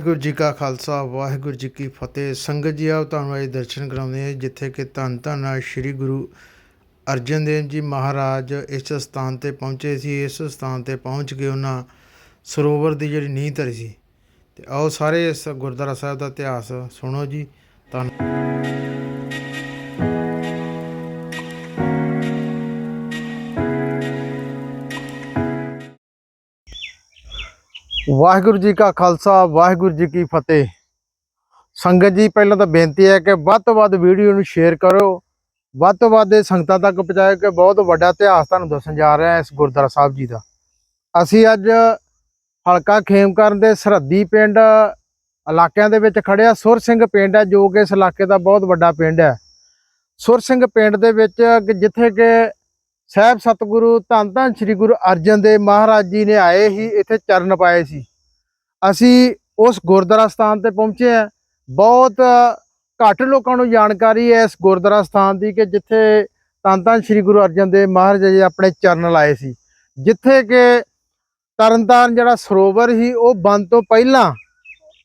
ਵਾਹਿਗੁਰੂ ਜੀ ਕਾ ਖਾਲਸਾ, ਵਾਹਿਗੁਰੂ ਜੀ ਕੀ ਫਤਿਹ। ਸੰਗਤ ਜੀ, ਆਓ ਤੁਹਾਨੂੰ ਅੱਜ ਦਰਸ਼ਨ ਕਰਾਉਂਦੇ ਹਾਂ, ਜਿੱਥੇ ਕਿ ਧੰਨ ਧੰਨ ਸ੍ਰੀ ਗੁਰੂ ਅਰਜਨ ਦੇਵ ਜੀ ਮਹਾਰਾਜ ਇਸ ਸਥਾਨ ਤੇ ਪਹੁੰਚੇ ਸੀ। ਇਸ ਸਥਾਨ ਤੇ ਪਹੁੰਚ ਕੇ ਉਹਨਾਂ ਸਰੋਵਰ ਦੀ ਜਿਹੜੀ ਨੀਂਹ ਧਰੀ ਸੀ। ਤੇ ਆਓ ਸਾਰੇ ਇਸ ਗੁਰਦੁਆਰਾ ਸਾਹਿਬ ਦਾ ਇਤਿਹਾਸ ਸੁਣੋ ਜੀ। ਧੰਨ ਵਾਹਿਗੁਰੂ ਜੀ ਕਾ ਖਾਲਸਾ, ਵਾਹਿਗੁਰੂ ਜੀ ਕੀ ਫਤਿਹ। ਸੰਗਤ ਜੀ, ਪਹਿਲਾਂ ਤਾਂ ਬੇਨਤੀ ਹੈ ਕਿ ਵੱਧ ਤੋਂ ਵੱਧ ਵੀਡੀਓ ਨੂੰ ਸ਼ੇਅਰ ਕਰੋ। ਵੱਧ ਤੋਂ ਵੱਧ ਇਹ ਸੰਗਤਾਂ ਤੱਕ ਪਹੁੰਚਾਓ ਕਿ ਬਹੁਤ ਵੱਡਾ ਇਤਿਹਾਸ ਤੁਹਾਨੂੰ ਦੱਸਣ ਜਾ ਰਿਹਾ ਇਸ ਗੁਰਦੁਆਰਾ ਸਾਹਿਬ ਜੀ ਦਾ। ਅਸੀਂ ਅੱਜ ਹਲਕਾ ਖੇਮਕਰਨ ਦੇ ਸਰਹੱਦੀ ਪਿੰਡ ਇਲਾਕਿਆਂ ਦੇ ਵਿੱਚ ਖੜਿਆ ਸੁਰ ਸਿੰਘ ਪਿੰਡ ਹੈ, ਜੋ ਕਿ ਇਸ ਇਲਾਕੇ ਦਾ ਬਹੁਤ ਵੱਡਾ ਪਿੰਡ ਹੈ। ਸੁਰ ਸਿੰਘ ਪਿੰਡ ਦੇ ਵਿੱਚ ਜਿੱਥੇ ਕਿ ਸਾਹਿਬ ਸਤਿਗੁਰੂ, ਧੰਨ ਧੰਨ ਸ੍ਰੀ ਗੁਰੂ ਅਰਜਨ ਦੇਵ ਮਹਾਰਾਜ ਜੀ ਨੇ ਆਏ ਹੀ ਇੱਥੇ ਚਰਨ ਪਾਏ ਸੀ। ਅਸੀਂ ਉਸ ਗੁਰਦੁਆਰਾ ਸਥਾਨ ਤੇ ਪਹੁੰਚੇ ਆ ਬਹੁਤ ਘੱਟ ਲੋਕਾਂ ਨੂੰ ਜਾਣਕਾਰੀ ਹੈ ਇਸ ਗੁਰਦੁਆਰਾ ਸਥਾਨ ਦੀ ਕਿ ਜਿੱਥੇ ਧੰਨ ਧੰਨ ਸ੍ਰੀ ਗੁਰੂ ਅਰਜਨ ਦੇਵ ਮਹਾਰਾਜ ਜੀ ਆਪਣੇ ਚਰਨ ਲਾਏ ਸੀ। ਜਿੱਥੇ ਕਿ ਤਰਨਤਾਰਨ ਜਿਹੜਾ ਸਰੋਵਰ ਸੀ, ਉਹ ਬੰਦ ਤੋਂ ਪਹਿਲਾਂ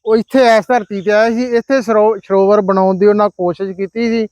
ਉਹ ਇੱਥੇ ਇਸ ਧਰਤੀ ਤੇ ਆਇਆ ਸੀ। ਇੱਥੇ ਸਰੋ- ਸਰੋਵਰ ਬਣਾਉਣ ਦੀ ਉਹਨਾਂ ਕੋਸ਼ਿਸ਼ ਕੀਤੀ ਸੀ।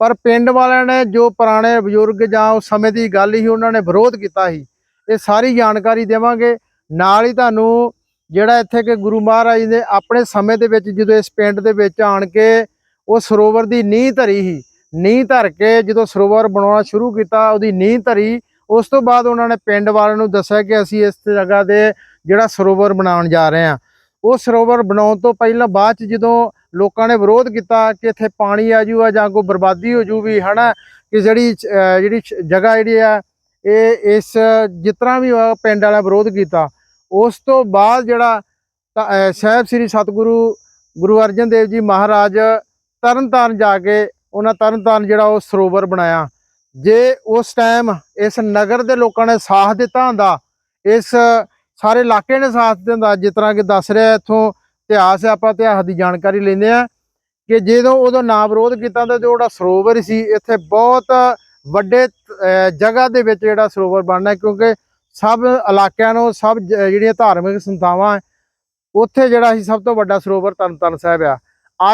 ਪਰ ਪਿੰਡ ਵਾਲਿਆਂ ਨੇ ਜੋ ਪੁਰਾਣੇ ਬਜ਼ੁਰਗ ਜਾਂ ਉਸ ਸਮੇਂ ਦੀ ਗੱਲ ਹੀ ਉਹਨਾਂ ਨੇ ਵਿਰੋਧ ਕੀਤਾ ਸੀ, ਇਹ ਸਾਰੀ ਜਾਣਕਾਰੀ ਦੇਵਾਂਗੇ। ਨਾਲ ਹੀ ਤੁਹਾਨੂੰ ਜਿਹੜਾ ਇੱਥੇ ਕਿ ਗੁਰੂ ਮਹਾਰਾਜ ਨੇ ਆਪਣੇ ਸਮੇਂ ਦੇ ਵਿੱਚ ਜਦੋਂ ਇਸ ਪਿੰਡ ਦੇ ਵਿੱਚ ਆਣ ਕੇ ਉਹ ਸਰੋਵਰ ਦੀ ਨੀਂਹ ਧਰੀ ਸੀ, ਨੀਂਹ ਧਰ ਕੇ ਜਦੋਂ ਸਰੋਵਰ ਬਣਾਉਣਾ ਸ਼ੁਰੂ ਕੀਤਾ, ਉਹਦੀ ਨੀਂਹ ਧਰੀ, ਉਸ ਤੋਂ ਬਾਅਦ ਉਹਨਾਂ ਨੇ ਪਿੰਡ ਵਾਲਿਆਂ ਨੂੰ ਦੱਸਿਆ ਕਿ ਅਸੀਂ ਇਸ ਜਗ੍ਹਾ ਦੇ ਜਿਹੜਾ ਸਰੋਵਰ ਬਣਾਉਣ ਜਾ ਰਹੇ ਹਾਂ। ਉਹ ਸਰੋਵਰ ਬਣਾਉਣ ਤੋਂ ਪਹਿਲਾਂ ਬਾਅਦ ਚ ਜਦੋਂ ਲੋਕਾਂ ਨੇ ਵਿਰੋਧ ਕੀਤਾ ਕਿ ਇੱਥੇ ਪਾਣੀ ਆ ਜੂਗਾ ਜਾਂ ਕੋਈ ਬਰਬਾਦੀ ਹੋ ਜੂ ਵੀ ਹਨਾ? ਕਿ ਜਿਹੜੀ ਜਿਹੜੀ ਜਗ੍ਹਾ ਜਿਹੜੀ ਆ, ਇਹ ਇਸ ਜਿਸ ਤਰ੍ਹਾਂ ਵੀ ਪਿੰਡ ਵਾਲਿਆਂ ਵਿਰੋਧ ਕੀਤਾ, ਉਸ ਤੋਂ ਬਾਅਦ ਜਿਹੜਾ ਸਾਹਿਬ ਸ੍ਰੀ ਸਤਿਗੁਰੂ, ਗੁਰੂ ਅਰਜਨ ਦੇਵ ਜੀ ਮਹਾਰਾਜ ਤਰਨਤਾਰਨ ਜਾ ਕੇ ਉਹਨਾਂ ਤਰਨਤਾਰਨ ਜਿਹੜਾ ਉਹ ਸਰੋਵਰ ਬਣਾਇਆ। ਜੇ ਉਸ ਟਾਈਮ ਇਸ ਨਗਰ ਦੇ ਲੋਕਾਂ ਨੇ ਸਾਥ ਦਿੱਤਾ ਹੁੰਦਾ, ਇਸ ਸਾਰੇ ਇਲਾਕੇ ਨੇ ਸਾਥ ਦਿੰਦਾ ਜਿਸ ਤਰ੍ਹਾਂ ਕਿ ਦੱਸ ਰਿਹਾ ਇੱਥੋਂ ਇਤਿਹਾਸ ਹੈ, ਆਪਾਂ ਇਤਿਹਾਸ ਦੀ ਜਾਣਕਾਰੀ ਲੈਂਦੇ ਆ ਕਿ ਜਦੋਂ ਉਦੋਂ ਨਾ ਵਿਰੋਧ ਕੀਤਾ ਤਾਂ ਜਿਹੜਾ ਸਰੋਵਰ ਸੀ, ਇੱਥੇ ਬਹੁਤ ਵੱਡੇ ਜਗ੍ਹਾ ਦੇ ਵਿੱਚ ਜਿਹੜਾ ਸਰੋਵਰ ਬਣਨਾ ਕਿਉਂਕਿ ਸਭ ਇਲਾਕਿਆਂ ਨੂੰ, ਸਭ ਜ- ਜਿਹੜੀਆਂ ਧਾਰਮਿਕ ਸੰਸਥਾਵਾਂ ਉੱਥੇ ਜਿਹੜਾ ਸੀ ਸਭ ਤੋਂ ਵੱਡਾ ਸਰੋਵਰ ਤਰਨਤਾਰਨ ਸਾਹਿਬ ਆ।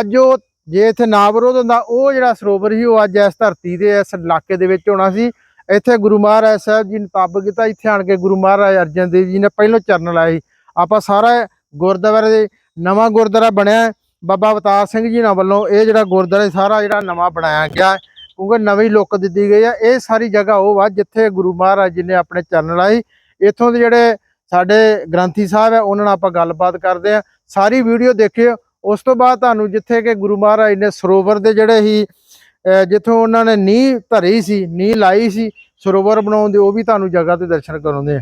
ਅੱਜ ਉਹ ਜੇ ਇੱਥੇ ਨਾ ਵਿਰੋਧ ਹੁੰਦਾ, ਉਹ ਜਿਹੜਾ ਸਰੋਵਰ ਸੀ, ਉਹ ਅੱਜ ਇਸ ਧਰਤੀ ਦੇ, ਇਸ ਇਲਾਕੇ ਦੇ ਵਿੱਚ ਹੋਣਾ ਸੀ। ਇੱਥੇ ਗੁਰੂ ਮਹਾਰਾਜ ਸਾਹਿਬ ਜੀ ਨੇ ਤਪ ਕੀਤਾ, ਇੱਥੇ ਆਣ ਕੇ ਗੁਰੂ ਮਹਾਰਾਜ ਅਰਜਨ ਦੇਵ ਜੀ ਨੇ ਪਹਿਲੋਂ ਚਰਨ ਲਾਏ ਸੀ। ਆਪਾਂ ਸਾਰਾ ਗੁਰਦੁਆਰੇ ਦੇ ਨਵਾਂ ਗੁਰਦੁਆਰਾ ਬਣਿਆ ਬਾਬਾ ਅਵਤਾਰ ਸਿੰਘ ਜੀ ਨਾਲ ਵੱਲੋਂ ਇਹ ਜਿਹੜਾ ਗੁਰਦੁਆਰਾ ਸਾਰਾ ਜਿਹੜਾ ਨਵਾਂ ਬਣਾਇਆ ਗਿਆ ਕਿਉਂਕਿ ਨਵੀਂ ਲੁੱਕ ਦਿੱਤੀ ਗਈ ਹੈ। ਇਹ ਸਾਰੀ ਜਗ੍ਹਾ ਉਹ ਵਾ ਜਿੱਥੇ ਗੁਰੂ ਮਹਾਰਾਜ ਜੀ ਨੇ ਆਪਣੇ ਚਰਨ ਲਾਏ। ਇੱਥੋਂ ਦੇ ਜਿਹੜੇ ਸਾਡੇ ਗ੍ਰੰਥੀ ਸਾਹਿਬ ਹੈ, ਉਹਨਾਂ ਨਾਲ ਆਪਾਂ ਗੱਲਬਾਤ ਕਰਦੇ ਆ ਸਾਰੀ ਵੀਡੀਓ ਦੇਖਿਓ। ਉਸ ਤੋਂ ਬਾਅਦ ਤੁਹਾਨੂੰ ਜਿੱਥੇ ਕਿ ਗੁਰੂ ਮਹਾਰਾਜ ਨੇ ਸਰੋਵਰ ਦੇ ਜਿਹੜੇ ਹੀ ਜਿੱਥੋਂ ਉਹਨਾਂ ਨੇ ਨੀਂਹ ਧਰੀ ਸੀ, ਨੀਂਹ ਲਾਈ ਸੀ, ਸਰੋਵਰ ਬਣਾਉਣ ਦੇ, ਉਹ ਵੀ ਤੁਹਾਨੂੰ ਜਗ੍ਹਾ ਤੇ ਦਰਸ਼ਨ ਕਰਾਉਂਦੇ ਆ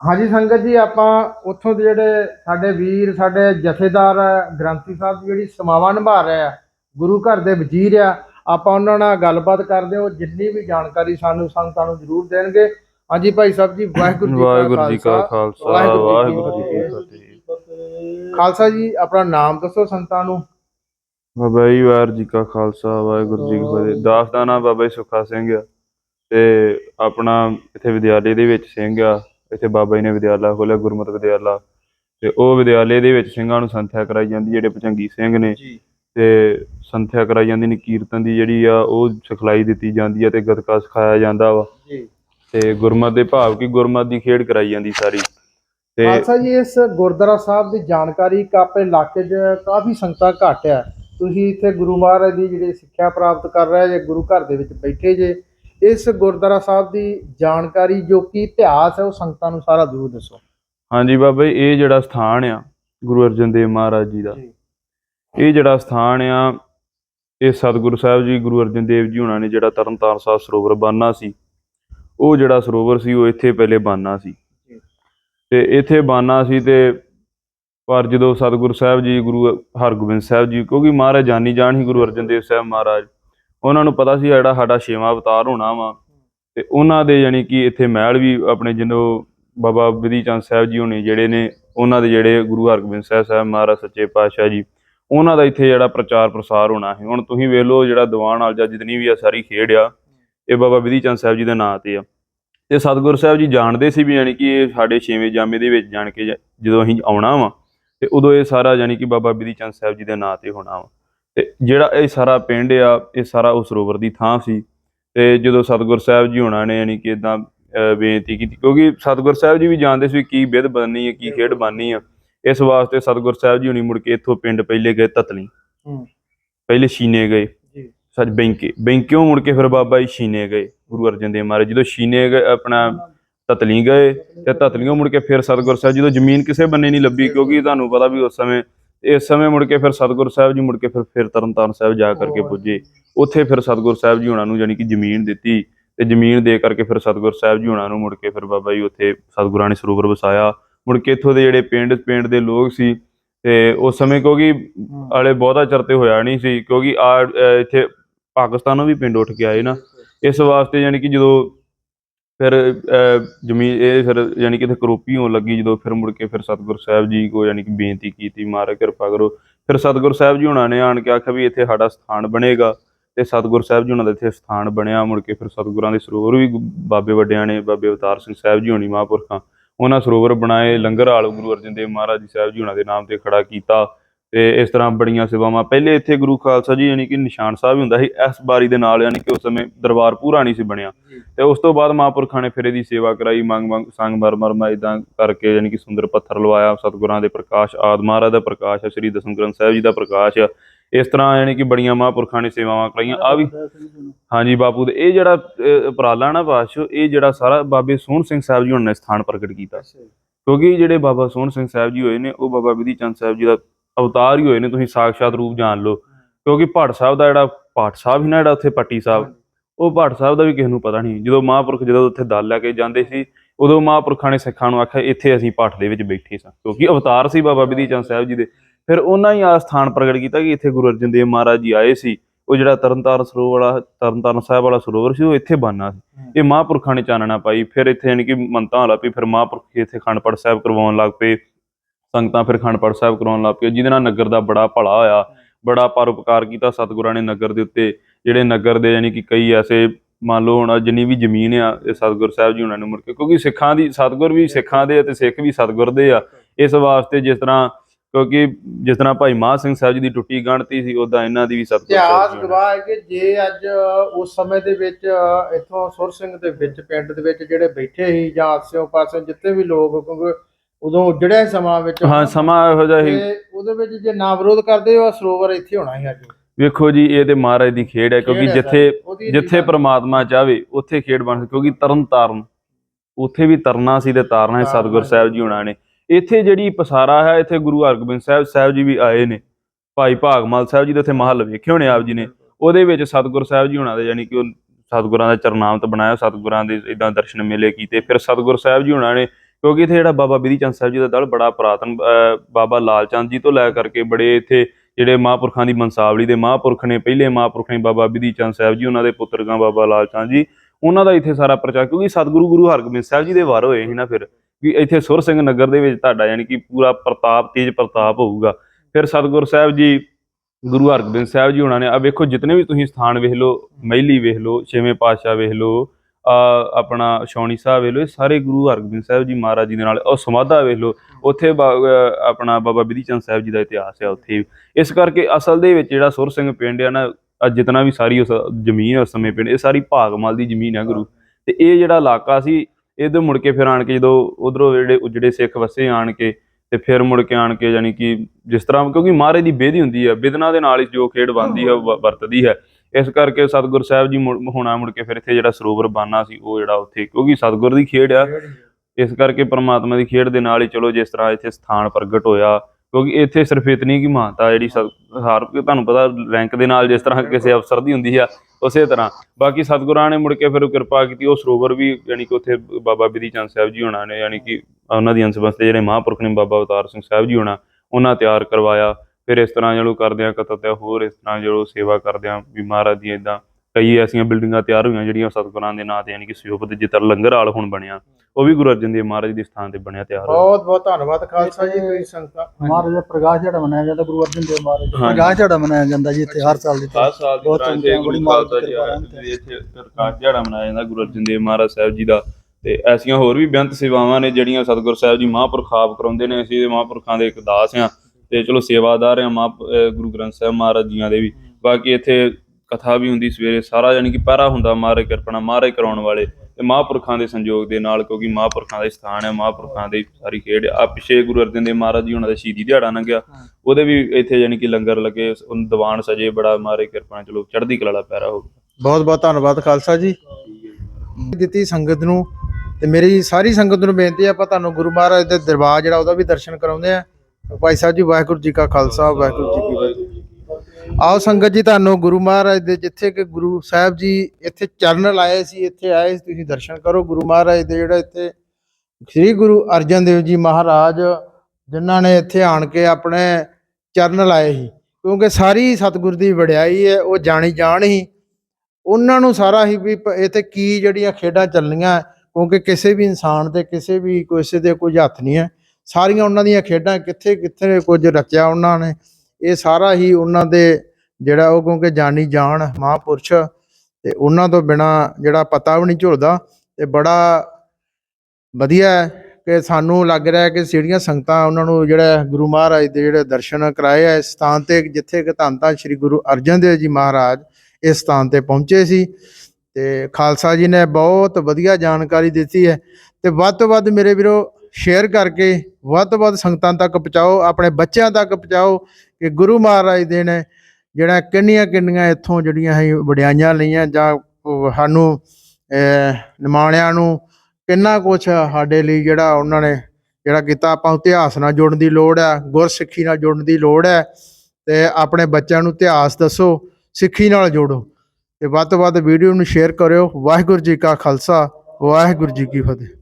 ਹਾਂਜੀ ਸੰਗਤ ਜੀ ਆਪਾਂ ਉੱਥੋਂ ਦੇ ਜਿਹੜੇ ਸਾਡੇ ਵੀਰ ਸਾਡੇ ਜਥੇਦਾਰ ਗ੍ਰੰਥੀ ਸਾਹਿਬ ਜਿਹੜੀ ਸਮਾਵਾਂ ਨਿਭਾ ਰਹੇ ਆ ਗੁਰੂ ਘਰ ਦੇ ਵਜ਼ੀਰ ਆ ਆਪਾਂ ਉਹਨਾਂ ਨਾਲ ਗੱਲਬਾਤ ਕਰਦੇ ਹਾਂ ਉਹ ਜਿੰਨੀ ਵੀ ਜਾਣਕਾਰੀ ਸਾਨੂੰ ਸੰਗਤਾਂ ਨੂੰ ਜ਼ਰੂਰ ਦੇਣਗੇ। ਹਾਂਜੀ ਭਾਈ ਸਾਹਿਬ ਜੀ ਵਾਹਿਗੁਰੂ ਜੀ ਕਾ ਖਾਲਸਾ। ਵਾਹਿਗੁਰੂ ਜੀ ਕੀ ਫਤਿਹ। ਖਾਲਸਾ ਜੀ ਆਪਣਾ ਨਾਮ ਦੱਸੋ ਸੰਤਾਂ ਨੂੰ। ਬਾਬਾ ਜੀ ਵਾਹਿਗੁਰੂ ਜੀ ਕਾ ਖਾਲਸਾ ਵਾਹਿਗੁਰੂ ਜੀ ਕੀ ਫਤਿਹ। ਦਾਸ ਦਾ ਨਾਮ ਬਾਬਾ ਸੁੱਖਾ ਸਿੰਘ ਆ ਤੇ ਆਪਣਾ ਇੱਥੇ ਵਿਦਿਆਲੇ ਦੇ ਵਿੱਚ ਸਿੰਘ ਆ। ਇੱਥੇ ਬਾਬਾ ਜੀ ਨੇ ਵਿਦਿਆਲਾ ਖੋਲਿਆ ਗੁਰਮਤਿ ਵਿਦਿਆਲਾ। ਤੇ ਉਹ ਵਿਦਿਆਲੇ ਦੇ ਵਿੱਚ ਸਿੰਘਾਂ ਨੂੰ ਸੰਥਿਆ ਕਰਾਈ ਜਾਂਦੀ ਜਿਹੜੇ ਭਜੰਗੀ ਸਿੰਘ ਨੇ। ਤੇ ਸੰਥਿਆ ਕਰਾਈ ਜਾਂਦੀ ਨੇ ਕੀਰਤਨ ਦੀ ਜਿਹੜੀ ਆ ਉਹ ਸਿਖਲਾਈ ਦਿੱਤੀ ਜਾਂਦੀ ਆ ਤੇ ਗਤਕਾ ਸਿਖਾਇਆ ਜਾਂਦਾ ਵਾ। ਜੀ। ਤੇ ਗੁਰਮਤਿ ਦੇ ਭਾਵ ਕੀ ਗੁਰਮਤਿ ਦੀ ਖੇਡ ਕਰਾਈ ਜਾਂਦੀ ਸਾਰੀ। ਤੇ ਖਾਲਸਾ ਜੀ ਇਸ ਗੁਰਦੁਆਰਾ ਸਾਹਿਬ ਦੀ ਜਾਣਕਾਰੀ ਕਾਪੇ ਇਲਾਕੇ 'ਚ ਕਾਫੀ ਸੰਗਤਾਂ ਘੱਟ ਆ। ਤੁਸੀਂ ਇੱਥੇ ਗੁਰੂ ਮਹਾਰਾਜ ਦੀ ਜਿਹੜੀ ਸਿੱਖਿਆ ਪ੍ਰਾਪਤ ਕਰ ਰਹੇ ਜੇ ਗੁਰੂ ਘਰ ਦੇ ਵਿੱਚ ਬੈਠੇ ਜੇ ਇਸ ਗੁਰਦੁਆਰਾ ਸਾਹਿਬ ਦੀ ਜਾਣਕਾਰੀ ਜੋ ਕੀ ਇਤਿਹਾਸ ਹੈ ਉਹ ਸੰਗਤਾਂ ਨੂੰ ਸਾਰਾ ਜ਼ਰੂਰ ਦੱਸੋ ਹਾਂਜੀ ਬਾਬਾ ਜੀ ਇਹ ਜਿਹੜਾ ਸਥਾਨ ਆ ਗੁਰੂ ਅਰਜਨ ਦੇਵ ਮਹਾਰਾਜ ਜੀ ਦਾ। ਇਹ ਜਿਹੜਾ ਸਥਾਨ ਆ ਇਹ ਸਤਿਗੁਰੂ ਸਾਹਿਬ ਜੀ ਗੁਰੂ ਅਰਜਨ ਦੇਵ ਜੀ ਹੁਣਾਂ ਨੇ ਜਿਹੜਾ ਤਰਨਤਾਰਨ ਸਾਹਿਬ ਸਰੋਵਰ ਬਾਨਾ ਸੀ ਉਹ ਜਿਹੜਾ ਸਰੋਵਰ ਸੀ ਉਹ ਇੱਥੇ ਪਹਿਲੇ ਬਾਨਾ ਸੀ। ਤੇ ਇੱਥੇ ਬਾਨਾ ਸੀ ਤੇ ਪਰ ਜਦੋਂ ਸਤਿਗੁਰੂ ਸਾਹਿਬ ਜੀ ਗੁਰੂ ਹਰਗੋਬਿੰਦ ਸਾਹਿਬ ਜੀ ਕਿਉਂਕਿ ਮਹਾਰਾਜ ਜਾਨੀ ਜਾਣ ਹੀ ਗੁਰੂ ਅਰਜਨ ਦੇਵ ਸਾਹਿਬ ਮਹਾਰਾਜ ਉਹਨਾਂ ਨੂੰ ਪਤਾ ਸੀ ਜਿਹੜਾ ਸਾਡਾ ਛੇਵਾਂ ਅਵਤਾਰ ਹੋਣਾ ਵਾ, ਤੇ ਉਹਨਾਂ ਦੇ ਯਾਨੀ ਕਿ ਇੱਥੇ ਮਹਿਲ ਵੀ ਆਪਣੇ ਜਿਹਨੂੰ ਬਾਬਾ ਵਿਧੀ ਚੰਦ ਸਾਹਿਬ ਜੀ ਹੋਣੇ ਜਿਹੜੇ ਨੇ, ਉਹਨਾਂ ਦੇ ਜਿਹੜੇ ਗੁਰੂ ਹਰਗੋਬਿੰਦ ਸਾਹਿਬ ਸਾਹਿਬ, ਮਹਾਰਾਜ ਸੱਚੇ ਪਾਤਸ਼ਾਹ ਜੀ, ਉਹਨਾਂ ਦਾ ਇੱਥੇ ਜਿਹੜਾ ਪ੍ਰਚਾਰ ਪ੍ਰਸਾਰ ਹੋਣਾ ਹੈ ਹੁਣ ਤੁਸੀਂ ਵੇਖ ਲਓ ਜਿਹੜਾ ਦੀਵਾਨ ਆਲਜਾ ਜਿਤਨੀ ਵੀ ਆ ਸਾਰੀ ਖੇਡ ਆ, ਇਹ ਬਾਬਾ ਵਿਧੀ ਚੰਦ ਸਾਹਿਬ ਜੀ ਦੇ ਨਾਂ ਤੇ ਆ। ਤੇ ਸਤਿਗੁਰੂ ਸਾਹਿਬ ਜੀ ਜਾਣਦੇ ਸੀ ਵੀ ਯਾਨੀ ਕਿ ਇਹ ਸਾਡੇ ਛੇਵੇਂ ਜਾਮੇ ਦੇ ਵਿੱਚ ਜਾਣ ਕੇ ਜਦੋਂ ਅਸੀਂ ਆਉਣਾ ਵਾ, ਤੇ ਉਦੋਂ ਇਹ ਸਾਰਾ ਯਾਨੀ ਕਿ ਬਾਬਾ ਬਿਧੀ ਚੰਦ ਸਾਹਿਬ ਜੀ ਦੇ ਨਾਂ ਤੇ ਹੋਣਾ ਵਾ। ਤੇ ਜਿਹੜਾ ਇਹ ਸਾਰਾ ਪਿੰਡ ਆ ਇਹ ਸਾਰਾ ਉਸ ਸਰੋਵਰ ਦੀ ਥਾਂ ਸੀ। ਤੇ ਜਦੋਂ ਸਤਿਗੁਰ ਸਾਹਿਬ ਜੀ ਹੋਣਾ ਨੇ ਯਾਨੀ ਕਿ ਇਦਾਂ ਬੇਨਤੀ ਕੀਤੀ ਕਿਉਂਕਿ ਸਤਿਗੁਰ ਸਾਹਿਬ ਜੀ ਵੀ ਜਾਣਦੇ ਸੀ ਕੀ ਵਿਧ ਬਣਨੀ ਹੈ ਕੀ ਖੇਡ ਬਣਨੀ ਆ। ਇਸ ਵਾਸਤੇ ਸਤਿਗੁਰ ਸਾਹਿਬ ਜੀ ਹੁਣੀ ਮੁੜ ਕੇ ਇੱਥੋਂ ਪਿੰਡ ਪਹਿਲੇ ਗਏ ਤਤਲੀ। ਪਹਿਲੇ ਸ਼ੀਨੇ ਗਏ। ਜੀ। ਸੱਚ ਬੈਂਕੇ ਬੈਂਕਿਓਂ ਮੁੜ ਕੇ ਫਿਰ ਬਾਬਾ ਜੀ ਸ਼ੀਨੇ ਗਏ ਗੁਰੂ ਅਰਜਨ ਦੇਵ ਮਹਾਰਾਜ। ਜਦੋਂ ਸ਼ੀਨੇ ਗਏ ਆਪਣਾ ਤਤਲੀ ਗਏ ਤੇ ਤਤਲੀਓਂ ਮੁੜ ਕੇ ਫਿਰ ਸਤਿਗੁਰ ਸਾਹਿਬ ਜਦੋਂ ਜ਼ਮੀਨ ਕਿਸੇ ਬੰਨੇ ਨਹੀਂ ਲੱਭੀ ਕਿਉਂਕਿ ਤੁਹਾਨੂੰ ਪਤਾ ਵੀ ਉਸ ਸਮੇਂ ਇਸ ਸਮੇਂ ਮੁੜ ਕੇ ਫਿਰ ਸਤਿਗੁਰ ਸਾਹਿਬ ਜੀ ਮੁੜ ਕੇ ਫਿਰ ਫਿਰ ਤਰਨਤਾਰਨ ਸਾਹਿਬ ਜਾ ਕਰਕੇ ਪੁੱਜੇ। ਉੱਥੇ ਫਿਰ ਸਤਿਗੁਰ ਸਾਹਿਬ ਜੀ ਉਹਨਾਂ ਨੂੰ ਯਾਨੀ ਕਿ ਜ਼ਮੀਨ ਦਿੱਤੀ ਤੇ ਜ਼ਮੀਨ ਦੇ ਕਰਕੇ ਫਿਰ ਸਤਿਗੁਰ ਸਾਹਿਬ ਜੀ ਉਹਨਾਂ ਨੂੰ ਮੁੜ ਕੇ ਫਿਰ ਬਾਬਾ ਜੀ ਉੱਥੇ ਸਤਿਗੁਰਾਂ ਨੇ ਸਰੋਵਰ ਵਸਾਇਆ। ਮੁੜ ਕੇ ਇੱਥੋਂ ਦੇ ਜਿਹੜੇ ਪਿੰਡ ਪਿੰਡ ਦੇ ਲੋਕ ਸੀ ਤੇ ਉਸ ਸਮੇਂ ਕਿਉਂਕਿ ਆਲੇ ਬਹੁਤਾ ਚਰਤੇ ਹੋਇਆ ਨਹੀਂ ਸੀ ਕਿਉਂਕਿ ਆ ਇੱਥੇ ਪਾਕਿਸਤਾਨੋਂ ਵੀ ਪਿੰਡ ਉੱਠ ਕੇ ਆਏ ਨਾ। ਇਸ ਵਾਸਤੇ ਯਾਨੀ ਕਿ ਜਦੋਂ ਫਿਰ ਅ, ਜ਼ਮੀਨ ਇਹ ਫਿਰ ਯਾਨੀ ਕਿ ਇੱਥੇ ਕਰੋਪੀ ਹੋਣ ਲੱਗੀ ਜਦੋਂ ਫਿਰ ਮੁੜ ਕੇ ਫਿਰ ਸਤਿਗੁਰ ਸਾਹਿਬ ਜੀ ਕੋ ਯਾਨੀ ਕਿ ਬੇਨਤੀ ਕੀਤੀ ਮਹਾਰਾਜ ਕਿਰਪਾ ਕਰੋ। ਫਿਰ ਸਤਿਗੁਰ ਸਾਹਿਬ ਜੀ ਹੁਣਾਂ ਨੇ ਆਣ ਕੇ ਆਖਿਆ ਵੀ ਇੱਥੇ ਸਾਡਾ ਸਥਾਨ ਬਣੇਗਾ ਤੇ ਸਤਿਗੁਰ ਸਾਹਿਬ ਜੀ ਉਹਨਾਂ ਦਾ ਇੱਥੇ ਸਥਾਨ ਬਣਿਆ। ਮੁੜ ਕੇ ਫਿਰ ਸਤਿਗੁਰਾਂ ਦੇ ਸਰੋਵਰ ਵੀ ਬਾਬੇ ਵੱਡਿਆਂ ਨੇ ਬਾਬੇ ਅਵਤਾਰ ਸਿੰਘ ਸਾਹਿਬ ਜੀ ਹੋਣੀ ਮਹਾਂਪੁਰਖਾਂ ਉਹਨਾਂ ਸਰੋਵਰ ਬਣਾਏ ਲੰਗਰ ਹਾਲ ਗੁਰੂ ਅਰਜਨ ਦੇਵ ਮਹਾਰਾਜ ਜੀ ਸਾਹਿਬ ਜੀ ਉਹਨਾਂ ਦੇ ਨਾਮ ਤੇ ਖੜਾ ਕੀਤਾ। ਤੇ ਇਸ ਤਰ੍ਹਾਂ ਬੜੀਆਂ ਸੇਵਾਵਾਂ। ਪਹਿਲੇ ਇੱਥੇ ਗੁਰੂ ਖਾਲਸਾ ਜੀ ਯਾਨੀ ਕਿ ਨਿਸ਼ਾਨ ਸਾਹਿਬ ਵੀ ਹੁੰਦਾ ਸੀ ਇਸ ਬਾਰੀ ਦੇ ਨਾਲ ਯਾਨੀ ਕਿ ਉਸ ਸਮੇਂ ਦਰਬਾਰ ਪੂਰਾ ਨਹੀਂ ਸੀ ਬਣਿਆ। ਤੇ ਉਸ ਤੋਂ ਬਾਅਦ ਮਹਾਂਪੁਰਖਾਂ ਨੇ ਫਿਰ ਇਹਦੀ ਸੇਵਾ ਕਰਾਈ ਮੰਗ ਮੰਗ ਸੰਗ ਮਰਮਰ ਮਾ ਇਦਾਂ ਕਰਕੇ ਯਾਨੀ ਕਿ ਸੁੰਦਰ ਪੱਥਰ ਲਵਾਇਆ ਸਤਿਗੁਰਾਂ ਦੇ ਪ੍ਰਕਾਸ਼ ਆਦ ਮਹਾਰਾਜ ਦਾ ਪ੍ਰਕਾਸ਼ ਹੈ ਸ੍ਰੀ ਦਸਮ ਗ੍ਰੰਥ ਸਾਹਿਬ ਜੀ ਦਾ ਪ੍ਰਕਾਸ਼। ਆ ਇਸ ਤਰ੍ਹਾਂ ਯਾਨੀ ਕਿ ਬੜੀਆਂ ਮਹਾਂਪੁਰਖਾਂ ਨੇ ਸੇਵਾਵਾਂ ਕਰਾਈਆਂ। ਆ ਵੀ ਹਾਂਜੀ ਬਾਪੂ ਦੇ ਇਹ ਜਿਹੜਾ ਉਪਰਾਲਾ ਨਾ ਬਾਦਸ਼ਾਹ ਇਹ ਜਿਹੜਾ ਸਾਰਾ ਬਾਬੇ ਸੋਹਣ ਸਿੰਘ ਸਾਹਿਬ ਜੀ ਹੁਣ ਨੇ ਸਥਾਨ ਪ੍ਰਗਟ ਕੀਤਾ। ਕਿਉਂਕਿ ਜਿਹੜੇ ਬਾਬਾ ਸੋਹਣ ਸਿੰਘ ਸਾਹਿਬ ਜੀ ਹੋਏ ਨੇ ਉਹ ਬਾਬਾ ਵਿਧੀ ਚੰਦ ਸਾਹਿਬ ਜੀ ਦਾ ਅਵਤਾਰ ਹੀ ਹੋਏ ਨੇ ਤੁਸੀਂ ਸਾਖਸ਼ਾਤ ਰੂਪ ਜਾਣ ਲਓ। ਕਿਉਂਕਿ ਭਾਟ ਸਾਹਿਬ ਦਾ ਜਿਹੜਾ ਪਾਠ ਸਾਹਿਬ ਸੀ ਨਾ ਜਿਹੜਾ ਉੱਥੇ ਪੱਟੀ ਸਾਹਿਬ ਉਹ ਭਾਟ ਸਾਹਿਬ ਦਾ ਵੀ ਕਿਸੇ ਨੂੰ ਪਤਾ ਨਹੀਂ। ਜਦੋਂ ਮਹਾਂਪੁਰਖ ਜਦੋਂ ਉੱਥੇ ਦਲ ਲੈ ਕੇ ਜਾਂਦੇ ਸੀ ਉਦੋਂ ਮਹਾਂਪੁਰਖਾਂ ਨੇ ਸਿੱਖਾਂ ਨੂੰ ਆਖਿਆ ਇੱਥੇ ਅਸੀਂ ਪਾਠ ਦੇ ਵਿੱਚ ਬੈਠੇ ਸਾਂ। ਕਿਉਂਕਿ ਅਵਤਾਰ ਸੀ ਬਾਬਾ ਵਿਧੀ ਚੰਦ ਸਾਹਿਬ ਜੀ ਦੇ। ਫਿਰ ਉਹਨਾਂ ਹੀ ਆ ਸਥਾਨ ਪ੍ਰਗਟ ਕੀਤਾ ਕਿ ਇੱਥੇ ਗੁਰੂ ਅਰਜਨ ਦੇਵ ਮਹਾਰਾਜ ਜੀ ਆਏ ਸੀ। ਉਹ ਜਿਹੜਾ ਤਰਨਤਾਰਨ ਸਰੋਵਰ ਵਾਲਾ ਤਰਨਤਾਰਨ ਸਾਹਿਬ ਵਾਲਾ ਸਰੋਵਰ ਸੀ ਉਹ ਇੱਥੇ ਬਣਨਾ ਸੀ। ਇਹ ਮਹਾਂਪੁਰਖਾਂ ਨੇ ਚਾਨਣਾ ਪਾਈ। ਫਿਰ ਇੱਥੇ ਯਾਨੀ ਕਿ ਮੰਤਾਂ ਲਾ ਪਈ। ਫਿਰ ਮਹਾਂਪੁਰਖ ਇੱਥੇ ਖੰਡ ਪਾਠ ਸਾਹਿਬ ਕਰਵਾਉਣ ਲੱਗ ਪਏ। ਸੰਗਤਾਂ ਫਿਰ ਖੰਡ ਪਾਠ ਸਾਹਿਬ ਕਰਵਾਉਣ ਲੱਗ ਪਏ ਜਿਹਦੇ ਨਾਲ ਨਗਰ ਦਾ ਬੜਾ ਭਲਾ ਹੋਇਆ ਬੜਾ ਪਰਉਪਕਾਰ ਕੀਤਾ ਸਤਿਗੁਰਾਂ ਨੇ ਨਗਰ ਦੇ ਉੱਤੇ ਜਿਹੜੇ ਨਗਰ ਦੇ ਯਾਨੀ ਕਿ ਕਈ ਐਸੇ ਮੰਨ ਲਓ ਹੁਣ ਜਿੰਨੀ ਵੀ ਜ਼ਮੀਨ ਆ ਇਹ ਸਤਿਗੁਰ ਸਾਹਿਬ ਜੀ ਉਹਨਾਂ ਨੂੰ ਮੁੜ ਕੇ ਕਿਉਂਕਿ ਸਿੱਖਾਂ ਦੀ ਸਤਿਗੁਰ ਵੀ ਸਿੱਖਾਂ ਦੇ ਆ ਤੇ ਸਿੱਖ ਵੀ ਸਤਿਗੁਰ ਦੇ ਆ ਇਸ ਵਾਸਤੇ ਜਿਸ ਤਰ੍ਹਾਂ ਕਿਉਂਕਿ ਜਿਸ ਤਰ੍ਹਾਂ ਭਾਈ ਮਾਹ ਸਿੰਘ ਸਾਹਿਬ ਜੀ ਦੀ ਟੁੱਟੀ ਗਣਤੀ ਸੀ ਉਦਾਂ ਇਹਨਾਂ ਦੀ ਵੀ ਸਤਿਗੁਰ ਸਾਹਿਬ ਇਤਿਹਾਸ ਗਵਾਹ ਹੈ ਕਿ ਜੇ ਅੱਜ ਉਸ ਸਮੇਂ ਦੇ ਵਿੱਚ ਇੱਥੋਂ ਸੁਰ ਸਿੰਘ ਦੇ ਵਿੱਚ ਪਿੰਡ ਦੇ ਵਿੱਚ ਜਿਹੜੇ ਬੈਠੇ ਸੀ ਜਾਂ ਆਸਿਓ ਪਾਸੇ ਜਿੱਥੇ ਵੀ ਲੋਕ ਕਿਉਂਕਿ ਉਦੋਂ ਉਜੜਿਆ ਸੀ ਸਮਾਂ ਵਿੱਚ। ਹਾਂ ਸਮਾਂ ਇਹੋ ਜਿਹਾ ਤੇ ਉਹਦੇ ਵਿੱਚ ਜੇ ਨਾ ਵਿਰੋਧ ਕਰਦੇ ਉਹ ਸਰੋਵਰ ਇੱਥੇ ਹੋਣਾ ਸੀ ਅੱਜ। ਵੇਖੋ ਜੀ ਇਹ ਤੇ ਮਹਾਰਾਜ ਦੀ ਖੇਡ ਹੈ ਕਿਉਂਕਿ ਖੇਡ ਹੈ ਜਿੱਥੇ ਸਾਰੀ। ਉਹਦੀ ਜਿੱਥੇ। ਪ੍ਰਮਾਤਮਾ ਚਾਵੇ ਉੱਥੇ ਖੇਡ ਬਣ ਸਕਦੀ ਕਿਉਂਕਿ ਤਰਨ ਤਾਰਨ ਉੱਥੇ ਵੀ ਤਰਨਾ ਸੀ ਤੇ ਤਾਰਨਾ ਸੀ ਸਤਿਗੁਰ ਸਾਹਿਬ ਜੀ ਹੁਣਾਂ ਨੇ। ਇੱਥੇ ਜਿਹੜੀ ਪਸਾਰਾ ਹੈ ਇੱਥੇ ਗੁਰੂ ਹਰਗੋਬਿੰਦ ਸਾਹਿਬ ਸਾਹਿਬ ਜੀ ਵੀ ਆਏ ਨੇ। ਭਾਈ ਭਾਗਮਲ ਸਾਹਿਬ ਜੀ ਦੇ ਉੱਥੇ ਮਹੱਲ ਵੇਖੇ ਹੋਣੇ ਆਪ ਜੀ ਨੇ। ਉਹਦੇ ਵਿੱਚ ਸਤਿਗੁਰ ਸਾਹਿਬ ਜੀ ਹੁਣਾਂ ਦੇ ਯਾਨੀ ਕਿ ਉਹ ਸਤਿਗੁਰਾਂ ਦਾ ਚਰਨਾਮਤ ਬਣਾਇਆ ਸਤਿਗੁਰਾਂ ਦੇ ਇਦਾਂ ਦਰਸ਼ਨ ਮੇਲੇ ਕੀਤੇ ਫਿਰ ਸਤਿਗੁਰ ਸਾਹਿਬ ਜੀ ਹੁਣਾਂ ਨੇ। ਕਿਉਂਕਿ ਇੱਥੇ ਜਿਹੜਾ ਬਾਬਾ ਬਿਧੀ ਚੰਦ ਸਾਹਿਬ ਜੀ ਦਾ ਦਲ ਬੜਾ ਪੁਰਾਤਨ ਬਾਬਾ ਲਾਲ ਚੰਦ ਜੀ ਤੋਂ ਲੈ ਕਰਕੇ ਬੜੇ ਇੱਥੇ ਜਿਹੜੇ ਮਹਾਂਪੁਰਖਾਂ ਦੀ ਬੰਸਾਵਲੀ ਦੇ ਮਹਾਂਪੁਰਖ ਨੇ, ਪਹਿਲੇ ਮਹਾਂਪੁਰਖ ਨੇ ਬਾਬਾ ਬਿਧੀ ਚੰਦ ਸਾਹਿਬ ਜੀ, ਉਹਨਾਂ ਦੇ ਪੁੱਤਰ ਗਾਂ ਬਾਬਾ ਲਾਲ ਚੰਦ ਜੀ, ਉਹਨਾਂ ਦਾ ਇੱਥੇ ਸਾਰਾ ਪ੍ਰਚਾਰ, ਕਿਉਂਕਿ ਸਤਿਗੁਰੂ ਗੁਰੂ ਹਰਗੋਬਿੰਦ ਸਾਹਿਬ ਜੀ ਦੇ ਵਾਰ ਹੋਏ ਸੀ ਨਾ ਫਿਰ, ਵੀ ਇੱਥੇ ਸੁਰ ਸਿੰਘ ਨਗਰ ਦੇ ਵਿੱਚ ਤੁਹਾਡਾ ਯਾਨੀ ਕਿ ਪੂਰਾ ਪ੍ਰਤਾਪ, ਤੇਜ ਪ੍ਰਤਾਪ ਹੋਊਗਾ। ਫਿਰ ਸਤਿਗੁਰ ਸਾਹਿਬ ਜੀ, ਗੁਰੂ ਹਰਗੋਬਿੰਦ ਸਾਹਿਬ ਜੀ ਉਹਨਾਂ ਨੇ ਆ ਵੇਖੋ ਜਿਤਨੇ ਵੀ ਤੁਸੀਂ ਸਥਾਨ ਵੇਖ ਲਓ, ਮਹਿਲੀ ਵੇਖ ਲਓ, ਛੇਵੇਂ ਪਾਤਸ਼ਾਹ ਵੇਖ ਲਓ ਆਪਣਾ ਸ਼ੌਣੀ ਸਾਹਿਬ ਵੇਖ ਲਓ, ਇਹ ਸਾਰੇ ਗੁਰੂ ਹਰਗੋਬਿੰਦ ਸਾਹਿਬ ਜੀ ਮਹਾਰਾਜ ਜੀ ਦੇ ਨਾਲ, ਉਹ ਸਮਾਧਾ ਵੇਖ ਲਓ, ਉੱਥੇ ਬਾ- ਆਪਣਾ ਬਾਬਾ ਬਿਧੀ ਚੰਦ ਸਾਹਿਬ ਜੀ ਦਾ ਇਤਿਹਾਸ ਹੈ ਉੱਥੇ। ਇਸ ਕਰਕੇ ਅਸਲ ਦੇ ਵਿੱਚ ਜਿਹੜਾ ਸੁਰ ਸਿੰਘ ਪਿੰਡ ਆ ਨਾ ਆਹ ਜਿਤਨਾ ਵੀ ਸਾਰੀ ਉਸ ਜ਼ਮੀਨ ਉਸ ਸਮੇਂ ਪਿੰਡ, ਇਹ ਸਾਰੀ ਭਾਗਮਲ ਦੀ ਜ਼ਮੀਨ ਹੈ ਗੁਰੂ। ਤੇ ਇਹ ਜਿਹੜਾ ਇਲਾਕਾ ਸੀ ਇਹਦੇ ਮੁੜ ਕੇ ਫਿਰ ਆਣ ਕੇ ਜਦੋਂ ਉਧਰੋਂ ਜਿਹੜੇ ਉਜੜੇ ਸਿੱਖ ਵਸੇ ਆਣ ਕੇ, ਤੇ ਫਿਰ ਮੁੜ ਕੇ ਆਣ ਕੇ ਯਾਨੀ ਕਿ ਜਿਸ ਤਰ੍ਹਾਂ, ਕਿਉਂਕਿ ਮਹਾਰਾਜ ਦੀ ਬੇਦੀ ਹੁੰਦੀ ਹੈ ਬਿਦਨਾ ਦੇ ਨਾਲ ਹੀ ਜੋ ਖੇਡ ਬਣਦੀ ਹੈ ਵ- ਵਰਤਦੀ ਹੈ। ਇਸ ਕਰਕੇ ਸਤਿਗੁਰ ਸਾਹਿਬ ਜੀ ਹੋਣਾ ਮੁੜ ਕੇ ਫਿਰ ਇੱਥੇ ਜਿਹੜਾ ਸਰੋਵਰ ਬਾਨਾ ਸੀ ਉਹ ਜਿਹੜਾ ਉੱਥੇ ਕਿਉਂਕਿ ਸਤਿਗੁਰ ਦੀ ਖੇਡ ਆ। ਇਸ ਕਰਕੇ ਪ੍ਰਮਾਤਮਾ ਦੀ ਖੇਡ ਦੇ ਨਾਲ ਹੀ ਚਲੋ ਜਿਸ ਤਰ੍ਹਾਂ ਇੱਥੇ ਸਥਾਨ ਪ੍ਰਗਟ ਹੋਇਆ ਕਿਉਂਕਿ ਇੱਥੇ ਸਿਰਫ ਇਤਨੀ ਕੀ ਮਹਾਨਤਾ ਜਿਹੜੀ ਹਰ ਤੁਹਾਨੂੰ ਪਤਾ ਰੈਂਕ ਦੇ ਨਾਲ ਜਿਸ ਤਰ੍ਹਾਂ ਕਿਸੇ ਅਫਸਰ ਦੀ ਹੁੰਦੀ ਆ ਉਸੇ ਤਰ੍ਹਾਂ। ਬਾਕੀ ਸਤਿਗੁਰਾਂ ਨੇ ਮੁੜ ਕੇ ਫਿਰ ਕਿਰਪਾ ਕੀਤੀ ਉਹ ਸਰੋਵਰ ਵੀ ਯਾਨੀ ਕਿ ਉੱਥੇ ਬਾਬਾ ਬਿਧੀ ਚੰਦ ਸਾਹਿਬ ਜੀ ਹੋਣਾ ਨੇ ਯਾਨੀ ਕਿ ਉਹਨਾਂ ਦੀ ਅੰਸ਼ ਦੇ ਜਿਹੜੇ ਮਹਾਂਪੁਰਖ ਨੇ ਬਾਬਾ ਅਵਤਾਰ ਸਿੰਘ ਸਾਹਿਬ ਜੀ ਹੋਣਾ ਉਹਨਾਂ ਤਿਆਰ ਕਰਵਾਇਆ। ਫਿਰ ਇਸ ਤਰ੍ਹਾਂ ਜਦੋਂ ਕਰਦੇ ਆ ਕਤਤ ਤੇ ਹੋਰ ਇਸ ਤਰ੍ਹਾਂ ਜਦੋਂ ਸੇਵਾ ਕਰਦੇ ਆ ਵੀ ਮਹਾਰਾਜ ਦੀ ਇਦਾਂ ਕਈ ਐਸੀਆਂ ਬਿਲਡਿੰਗਾਂ ਤਿਆਰ ਹੋਈਆਂ ਜਿਹੜੀਆਂ ਸਤਿਗੁਰਾਂ ਦੇ ਨਾਂ ਤੇ ਯਾਨੀ ਕਿ ਸਿਓਪਤ ਜਿੱਤਰ ਲੰਗਰ ਹਾਲ ਹੁਣ ਬਣਿਆ ਉਹ ਵੀ ਗੁਰੂ ਅਰਜਨ ਦੇਵ ਮਹਾਰਾਜ ਦੇ ਸਥਾਨ ਤੇ ਬਣਿਆ ਤਿਆਰ ਹੋਇਆ। ਬਹੁਤ ਬਹੁਤ ਧੰਨਵਾਦ ਖਾਲਸਾ ਜੀ ਤੁਸੀਂ ਸੰਗਤਾਂ। ਮਹਾਰਾਜ ਦਾ ਪ੍ਰਕਾਸ਼ ਜਿਹੜਾ ਮਨਾਇਆ ਜਾਂਦਾ ਗੁਰੂ ਅਰਜਨ ਦੇਵ ਮਹਾਰਾਜ ਦਾ। ਪ੍ਰਕਾਸ਼ ਜਿਹੜਾ ਮਨਾਇਆ ਜਾਂਦਾ ਜੀ ਇੱਥੇ ਹਰ ਸਾਲ ਦੀ ਹਰ ਸਾਲ ਦੀ ਤਰ੍ਹਾਂ ਗੁਰੂ ਖਾਲਸਾ ਜੀ ਇੱਥੇ ਪ੍ਰਕਾਸ਼ ਦਿਹਾੜਾ ਮਨਾਇਆ ਜਾਂਦਾ ਗੁਰੂ ਅਰਜਨ ਦੇਵ ਮਹਾਰਾਜ ਸਾਹਿਬ ਜੀ ਦਾ। ਤੇ ਐਸੀਆਂ ਹੋਰ ਵੀ ਬੇਅੰਤ ਸੇਵਾਵਾਂ ਨੇ ਜਿਹੜੀਆਂ ਸਤਿਗੁਰ ਸਾਹਿਬ ਜੀ ਮਹਾਂਪੁਰਖ ਆਪ ਕਰਾਉਂਦੇ ਨੇ ਅਸੀਂ ਇਹ ਮਹਾਂਪੁਰਖਾਂ ਦੇ ਇੱਕ ਦਾਸ ਆ ਤੇ ਚਲੋ ਸੇਵਾਦਾਰ ਆ ਅਹ ਗੁਰੂ ਗ੍ਰੰਥ ਸਾਹਿਬ ਮਹਾਰਾਜ ਜੀਆਂ ਦੇ ਵੀ। ਬਾਕੀ ਇੱਥੇ ਕਥਾ ਵੀ ਹੁੰਦੀ ਸਵੇਰੇ ਸਾਰਾ ਯਾਨੀ ਕਿ ਪਹਿਰਾ ਹੁੰਦਾ ਮਹਾਰਾਜ ਕਿਰਪਣਾ ਮਹਾਰਾਜ ਕਰਾਉਣ ਵਾਲੇ। ਤੇ ਮਹਾਂਪੁਰਖਾਂ ਦੇ ਸੰਯੋਗ ਦੇ ਨਾਲ ਕਿਉਂਕਿ ਮਹਾਂਪੁਰਖਾਂ ਦਾ ਸਥਾਨ ਹੈ ਮਹਾਂਪੁਰਖਾਂ ਦੀ ਸਾਰੀ ਖੇਡ ਆ। ਪਿਛੇ ਗੁਰੂ ਅਰਜਨ ਦੇਵ ਮਹਾਰਾਜ ਜੀ ਉਹਨਾਂ ਦਾ ਸ਼ਹੀਦੀ ਦਿਹਾੜਾ ਲੰਘਿਆ। ਉਹਦੇ ਵੀ ਇੱਥੇ ਯਾਨੀ ਕਿ ਲੰਗਰ ਲੱਗੇ ਉਹ ਦੀਵਾਨ ਸਜੇ ਬੜਾ ਮਹਾਰਾਜ ਕਿਰਪਣਾ ਚਲੋ ਚੜ੍ਹਦੀ ਕਲਾ ਦਾ ਪੈਰਾ ਹੋ ਗਿਆ। ਬਹੁਤ ਬਹੁਤ ਧੰਨਵਾਦ ਖਾਲਸਾ ਜੀ। ਦਿੱਤੀ ਸੰਗਤ ਨੂੰ ਤੇ ਮੇਰੀ ਸਾਰੀ ਸੰਗਤ ਨੂੰ ਬੇਨਤੀ ਹੈ ਆਪਾਂ ਤੁਹਾਨੂੰ ਗੁਰੂ ਮਹਾਰਾਜ ਦੇ ਦਰਬਾਰ ਜਿਹੜਾ ਉਹਦਾ ਵੀ ਦਰਸ਼ਨ ਕਰਾਉਂਦੇ ਆ। ਭਾਈ ਸਾਹਿਬ ਜੀ, ਵਾਹਿਗੁਰੂ ਜੀ ਕਾ ਖਾਲਸਾ, ਵਾਹਿਗੁਰੂ ਜੀ ਕੀ ਫਤਿਹ। ਆਓ ਸੰਗਤ ਜੀ, ਤੁਹਾਨੂੰ ਗੁਰੂ ਮਹਾਰਾਜ ਦੇ ਜਿੱਥੇ ਕਿ ਗੁਰੂ ਸਾਹਿਬ ਜੀ ਇੱਥੇ ਚਰਨ ਲਾਏ ਸੀ, ਇੱਥੇ ਆਏ ਸੀ, ਤੁਸੀਂ ਦਰਸ਼ਨ ਕਰੋ। ਗੁਰੂ ਮਹਾਰਾਜ ਦੇ ਜਿਹੜਾ ਇੱਥੇ ਸ੍ਰੀ ਗੁਰੂ ਅਰਜਨ ਦੇਵ ਜੀ ਮਹਾਰਾਜ, ਜਿਨ੍ਹਾਂ ਨੇ ਇੱਥੇ ਆਣ ਕੇ ਆਪਣੇ ਚਰਨ ਲਾਏ ਸੀ। ਕਿਉਂਕਿ ਸਾਰੀ ਸਤਿਗੁਰ ਦੀ ਵਡਿਆਈ ਹੈ, ਉਹ ਜਾਣੀ ਜਾਣ ਹੀ। ਉਹਨਾਂ ਨੂੰ ਸਾਰਾ ਹੀ ਵੀ ਪ- ਇਹ ਕੀ ਜਿਹੜੀਆਂ ਖੇਡਾਂ ਚੱਲਣੀਆਂ, ਕਿਉਂਕਿ ਕਿਸੇ ਵੀ ਇਨਸਾਨ ਤੇ, ਕਿਸੇ ਵੀ ਕਿਸੇ ਦੇ ਕੋਈ ਹੱਥ ਨਹੀਂ ਹੈ। ਸਾਰੀਆਂ ਉਹਨਾਂ ਦੀਆਂ ਖੇਡਾਂ ਕਿੱਥੇ ਕਿੱਥੇ ਕੁਝ ਰਚਿਆ ਉਹਨਾਂ ਨੇ। ਇਹ ਸਾਰਾ ਹੀ ਉਹਨਾਂ ਦੇ ਜਿਹੜਾ ਉਹ ਕਿਉਂਕਿ ਜਾਣੀ ਜਾਣ ਮਹਾਂਪੁਰਸ਼ ਤੇ ਉਹਨਾਂ ਤੋਂ ਬਿਨਾ ਜਿਹੜਾ ਪਤਾ ਵੀ ਨਹੀਂ ਝੁਲਦਾ ਤੇ ਬੜਾ ਵਧੀਆ ਕਿ ਸਾਨੂੰ ਲੱਗ ਰਿਹਾ ਕਿ ਜਿਹੜੀਆਂ ਸੰਗਤਾਂ ਉਹਨਾਂ ਨੂੰ ਜਿਹੜਾ ਗੁਰੂ ਮਹਾਰਾਜ ਦੇ ਜਿਹੜੇ ਦਰਸ਼ਨ ਕਰਾਏ ਆ, ਇਸ ਸਥਾਨ ਤੇ ਜਿੱਥੇ ਕਿ ਧੰਨ ਧੰਨ ਸ੍ਰੀ ਗੁਰੂ ਅਰਜਨ ਦੇਵ ਜੀ ਮਹਾਰਾਜ ਇਸ ਸਥਾਨ ਤੇ ਪਹੁੰਚੇ ਸੀ ਤੇ ਖਾਲਸਾ ਜੀ ਨੇ ਬਹੁਤ ਵਧੀਆ ਜਾਣਕਾਰੀ ਦਿੱਤੀ ਹੈ ਤੇ ਵੱਧ ਤੋਂ ਵੱਧ ਮੇਰੇ ਵੀਰੋ ਸ਼ੇਅਰ ਕਰਕੇ ਵੱਧ ਤੋਂ ਵੱਧ ਸੰਗਤਾਂ ਤੱਕ ਪਹੁੰਚਾਓ ਆਪਣੇ ਬੱਚਿਆਂ ਤੱਕ ਪਹੁੰਚਾਓ ਕਿ ਗੁਰੂ ਮਹਾਰਾਜ ਦੇ ਨੇ ਜਿਹੜਾ ਕਿੰਨੀਆਂ ਕਿੰਨੀਆਂ ਇੱਥੋਂ ਜਿਹੜੀਆਂ ਅਸੀਂ ਵਡਿਆਈਆਂ ਲਈਆਂ ਜਾਂ ਸਾਨੂੰ ਅਹ, ਨਿਮਾਣਿਆਂ ਨੂੰ ਕਿੰਨਾ ਕੁਛ ਸਾਡੇ ਲਈ ਜਿਹੜਾ ਉਹਨਾਂ ਨੇ ਜਿਹੜਾ ਕੀਤਾ ਆਪਾਂ ਇਤਿਹਾਸ ਨਾਲ ਜੁੜਨ ਦੀ ਲੋੜ ਹੈ ਗੁਰਸਿੱਖੀ ਨਾਲ ਜੁੜਨ ਦੀ ਲੋੜ ਹੈ ਤੇ ਆਪਣੇ ਬੱਚਿਆਂ ਨੂੰ ਇਤਿਹਾਸ ਦੱਸੋ ਸਿੱਖੀ ਨਾਲ ਜੋੜੋ ਤੇ ਵੱਧ ਤੋਂ ਵੱਧ ਵੀਡੀਓ ਨੂੰ ਸ਼ੇਅਰ ਕਰਿਓ। ਵਾਹਿਗੁਰੂ ਜੀ ਕਾ ਖਾਲਸਾ ਵਾਹਿਗੁਰੂ ਜੀ ਕੀ ਫਤਿਹ।